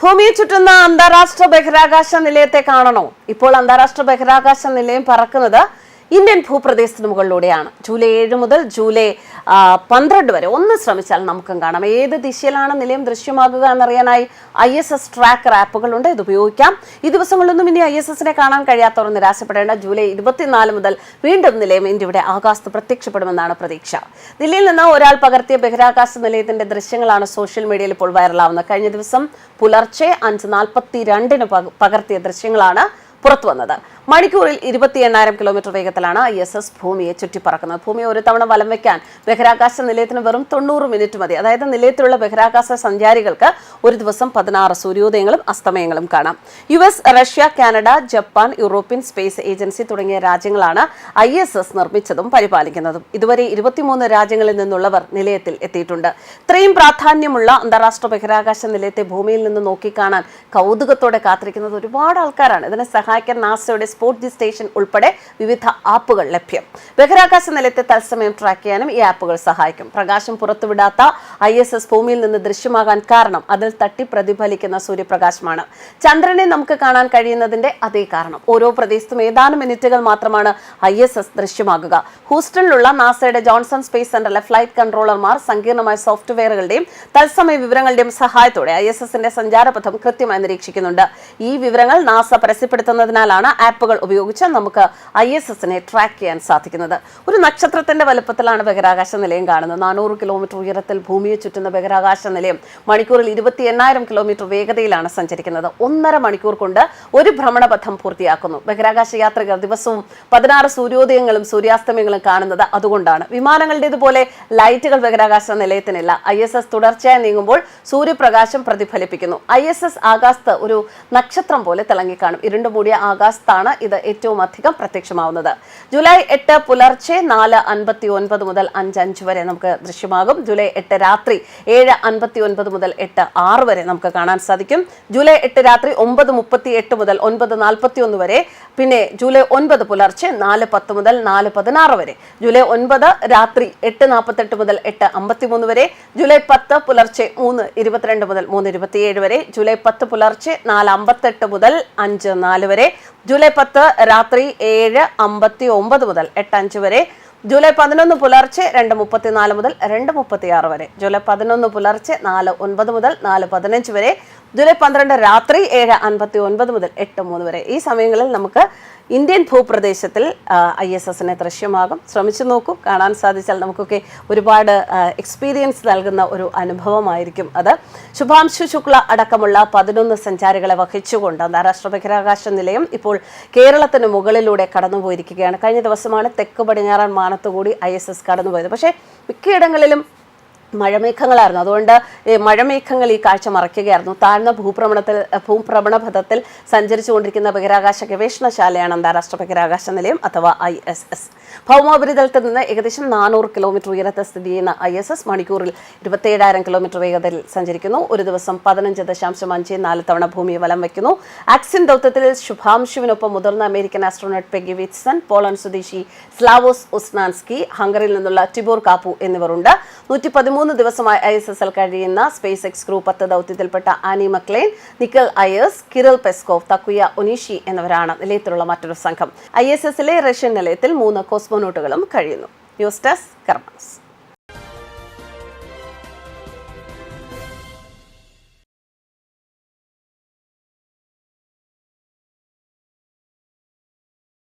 ഭൂമിയെ ചുറ്റുന്ന അന്താരാഷ്ട്ര ബഹിരാകാശ നിലയത്തെ കാണണോ? ഇപ്പോൾ അന്താരാഷ്ട്ര ബഹിരാകാശ നിലയം പറക്കുന്നത് ഇന്ത്യൻ ഭൂപ്രദേശത്തിന് മുകളിലൂടെയാണ്. ജൂലൈ ഏഴ് മുതൽ ജൂലൈ പന്ത്രണ്ട് വരെ. ഒന്ന് ശ്രമിച്ചാൽ നമുക്കും കാണാം. ഏത് ദിശയിലാണ് നിലയം ദൃശ്യമാകുക എന്നറിയാനായി ഐ എസ് എസ് ട്രാക്കർ ആപ്പുകളുണ്ട്. ഇത് ഉപയോഗിക്കാം. ഈ ദിവസങ്ങളിലൊന്നും ഇനി ഐ എസ് എസിനെ കാണാൻ കഴിയാത്തവർ നിരാശപ്പെടേണ്ട. ജൂലൈ ഇരുപത്തിനാല് മുതൽ വീണ്ടും നിലയം ഇന്ത്യയുടെ ആകാശത്ത് പ്രത്യക്ഷപ്പെടുമെന്നാണ് പ്രതീക്ഷ. ദില്ലിയിൽ നിന്ന് ഒരാൾ പകർത്തിയ ബഹിരാകാശ നിലയത്തിന്റെ ദൃശ്യങ്ങളാണ് സോഷ്യൽ മീഡിയയിൽ ഇപ്പോൾ വൈറലാവുന്നത്. കഴിഞ്ഞ ദിവസം പുലർച്ചെ അഞ്ച് നാൽപ്പത്തി രണ്ടിന് പകർത്തിയ ദൃശ്യങ്ങളാണ് പുറത്തു വന്നത് മണിക്കൂറിൽ ഇരുപത്തി എണ്ണായിരം കിലോമീറ്റർ വേഗത്തിലാണ് ഐ എസ് എസ് ഭൂമിയെ ചുറ്റിപ്പറക്കുന്നത്. ഭൂമിയെ ഒരു തവണ വലം വയ്ക്കാൻ ബഹിരാകാശ നിലയത്തിന് വെറും തൊണ്ണൂറ് മിനിറ്റ് മതി. അതായത് നിലയത്തിലുള്ള ബഹിരാകാശ സഞ്ചാരികൾക്ക് ഒരു ദിവസം പതിനാറ് സൂര്യോദയങ്ങളും അസ്തമയങ്ങളും കാണാം. U S Russia Canada Japan European space agency തുടങ്ങിയ രാജ്യങ്ങളാണ് ഐ എസ് എസ് നിർമ്മിച്ചതും പരിപാലിക്കുന്നതും. ഇതുവരെ ഇരുപത്തിമൂന്ന് രാജ്യങ്ങളിൽ നിന്നുള്ളവർ നിലയത്തിൽ എത്തിയിട്ടുണ്ട്. ഇത്രയും പ്രാധാന്യമുള്ള അന്താരാഷ്ട്ര ബഹിരാകാശ നിലയത്തെ ഭൂമിയിൽ നിന്ന് നോക്കിക്കാണാൻ കൗതുകത്തോടെ കാത്തിരിക്കുന്നത് ഒരുപാട് ആൾക്കാരാണ്. ഇതിനെ സഹായിക്കാൻ നാസയുടെ സ്പോട്ട് സ്റ്റേഷൻ ഉൾപ്പെടെ വിവിധ ആപ്പുകൾ ലഭ്യം. ബഹിരാകാശ നിലയത്തെ തത്സമയം ട്രാക്ക് ചെയ്യാനും ഈ ആപ്പുകൾ സഹായിക്കും. പ്രകാശം പുറത്തുവിടാത്ത ഐ എസ് എസ് ഭൂമിയിൽ നിന്ന് ദൃശ്യമാകാൻ കാരണം അതിൽ തട്ടി പ്രതിഫലിക്കുന്ന സൂര്യപ്രകാശമാണ്. ചന്ദ്രനെ നമുക്ക് കാണാൻ കഴിയുന്നതിന്റെ അതേ കാരണം. ഓരോ പ്രദേശത്തും ഏതാനും മിനിറ്റുകൾ മാത്രമാണ് ഐ എസ് എസ് ദൃശ്യമാകുക. ഹൂസ്റ്റണിലുള്ള നാസയുടെ ജോൺസൺ സ്പേസ് സെന്ററിലെ ഫ്ലൈറ്റ് കൺട്രോളർമാർ സങ്കീർണമായ സോഫ്റ്റ്വെയറുകളുടെയും തത്സമയ വിവരങ്ങളുടെയും സഹായത്തോടെ ഐ എസ് എസിന്റെ സഞ്ചാരപഥം കൃത്യമായി നിരീക്ഷിക്കുന്നുണ്ട്. ഈ വിവരങ്ങൾ നാസ പരസ്യപ്പെടുത്തുന്നതിനാലാണ് ആപ്പുകൾ ഉപയോഗിച്ച് നമുക്ക് ഐ എസ് എസിനെ ട്രാക്ക് ചെയ്യാൻ സാധിക്കുന്നത്. ഒരു നക്ഷത്രത്തിന്റെ വലുപ്പത്തിലാണ് ബഹിരാകാശ നിലയം കാണുന്നത്. നാനൂറ് കിലോമീറ്റർ ഉയരത്തിൽ ഭൂമിയെ ചുറ്റുന്ന ബഹിരാകാശ നിലയം മണിക്കൂറിൽ ഇരുപത്തി എണ്ണായിരം കിലോമീറ്റർ വേഗതയിലാണ് സഞ്ചരിക്കുന്നത്. ഒന്നര മണിക്കൂർ കൊണ്ട് ഒരു ഭ്രമണപഥം പൂർത്തിയാക്കുന്നു. ബഹിരാകാശ യാത്രികർ ദിവസവും പതിനാറ് സൂര്യോദയങ്ങളും സൂര്യാസ്തമയങ്ങളും കാണുന്നത് അതുകൊണ്ടാണ്. വിമാനങ്ങളുടേതുപോലെ ലൈറ്റുകൾ ബഹിരാകാശ നിലയത്തിനില്ല. ഐ എസ് എസ് തുടർച്ചയായി നീങ്ങുമ്പോൾ സൂര്യപ്രകാശം പ്രതിഫലിപ്പിക്കുന്നു. ഐ എസ് എസ് ആകാശത്ത് ഒരു നക്ഷത്രം പോലെ തിളങ്ങിക്കാണും. ഇരുണ്ടുമൂടിയ ആകാശത്താണ് ഇത് ഏറ്റവും അധികം പ്രത്യക്ഷമാവുന്നത്. ജൂലൈ എട്ട് പുലർച്ചെ നാല് അൻപത്തി ഒൻപത് മുതൽ അഞ്ച് അഞ്ച് വരെ നമുക്ക് ദൃശ്യമാകും. ജൂലൈ എട്ട് രാത്രി ഏഴ് അൻപത്തി ഒൻപത് മുതൽ എട്ട് ആറ് വരെ നമുക്ക് കാണാൻ സാധിക്കും. ജൂലൈ എട്ട് രാത്രി ഒമ്പത് മുപ്പത്തി എട്ട് മുതൽ ഒൻപത് നാൽപ്പത്തി ഒന്ന് വരെ പിന്നെ ജൂലൈ ഒൻപത് പുലർച്ചെ നാല് പത്ത് മുതൽ നാല് പതിനാറ് വരെ. ജൂലൈ ഒൻപത് രാത്രി എട്ട് നാൽപ്പത്തെട്ട് മുതൽ എട്ട് അമ്പത്തിമൂന്ന് വരെ. ജൂലൈ പത്ത് പുലർച്ചെ മൂന്ന് ഇരുപത്തിരണ്ട് മുതൽ മൂന്ന് ഇരുപത്തിയേഴ് വരെ. ജൂലൈ പത്ത് പുലർച്ചെ നാല് അമ്പത്തെട്ട് മുതൽ അഞ്ച് നാല് വരെ. ജൂലൈ പത്ത് രാത്രി ഏഴ് അമ്പത്തി ഒമ്പത് മുതൽ എട്ട് അഞ്ച് വരെ. ജൂലൈ പതിനൊന്ന് പുലർച്ചെ രണ്ട് മുപ്പത്തിനാല് മുതൽ രണ്ട് മുപ്പത്തിയാറ് വരെ. ജൂലൈ പതിനൊന്ന് പുലർച്ചെ നാല് ഒൻപത് മുതൽ നാല് പതിനഞ്ച് വരെ. ജൂലൈ പന്ത്രണ്ട് രാത്രി ഏഴ് അൻപത്തി ഒൻപത് മുതൽ എട്ട് മൂന്ന് വരെ. ഈ സമയങ്ങളിൽ നമുക്ക് ഇന്ത്യൻ ഭൂപ്രദേശത്തിൽ ഐ എസ് എസിനെ ദൃശ്യമാകും. ശ്രമിച്ചു നോക്കൂ. കാണാൻ സാധിച്ചാൽ നമുക്കൊക്കെ ഒരുപാട് എക്സ്പീരിയൻസ് നൽകുന്ന ഒരു അനുഭവമായിരിക്കും അത്. ശുഭാംശു ശുക്ല അടക്കമുള്ള പതിനൊന്ന് സഞ്ചാരികളെ വഹിച്ചുകൊണ്ട് അന്താരാഷ്ട്ര ബഹിരാകാശ നിലയം ഇപ്പോൾ കേരളത്തിന് മുകളിലൂടെ കടന്നുപോയിരിക്കുകയാണ്. കഴിഞ്ഞ ദിവസമാണ് തെക്ക് പടിഞ്ഞാറൻ മാനത്തുകൂടി ഐ എസ് എസ് കടന്നുപോയത്. പക്ഷേ മിക്കയിടങ്ങളിലും മഴമേഘങ്ങളായിരുന്നു. അതുകൊണ്ട് മഴമേഘങ്ങൾ ഈ കാഴ്ച മറയ്ക്കുകയായിരുന്നു. താഴ്ന്ന ഭൂപ്രമണത്തിൽ ഭൂഭ്രമണപഥത്തിൽ സഞ്ചരിച്ചുകൊണ്ടിരിക്കുന്ന ബഹിരാകാശ ഗവേഷണശാലയാണ് അന്താരാഷ്ട്ര ബഹിരാകാശ നിലയം അഥവാ ഐ എസ് എസ്. ഭൗമോപരിതലത്തിൽ നിന്ന് ഏകദേശം നാനൂറ് കിലോമീറ്റർ ഉയരത്തിൽ സ്ഥിതി ചെയ്യുന്ന ഐ എസ് എസ് മണിക്കൂറിൽ ഇരുപത്തിയേഴായിരം കിലോമീറ്റർ വേഗതയിൽ സഞ്ചരിക്കുന്നു. ഒരു ദിവസം പതിനഞ്ച് ദശാംശം അഞ്ച് നാല് തവണ ഭൂമിയെ വലം വയ്ക്കുന്നു. ആക്സിൻ ദൗത്യത്തിൽ ശുഭാംശുവിനൊപ്പം മുതിർന്ന American astronaut Peggy Whitson Poland സ്വദേശി സ്ലാവോസ് ഉസ്നാൻസ്കി ഹംഗറിയിൽ നിന്നുള്ള ടിബോർ കാപ്പു എന്നിവരുണ്ട്. നൂറ്റി പതിമൂന്ന് ദിവസമായി ഐ എസ് എസ് എൽ കഴിയുന്ന സ്പേസ് എക്സ് ക്രൂ പത്ത് ദൗത്യത്തിൽപ്പെട്ട Anne McClain Nichole Ayers Kirill Peskov Takuya Onishi എന്നിവരാണ് നിലയത്തിലുള്ള മറ്റൊരു സംഘം. ഐ എസ് എസിലെ റഷ്യൻ നിലയത്തിൽ മൂന്ന് കോസ്മോനോട്ടുകളും കഴിയുന്നു. News desk കർമ്മസ്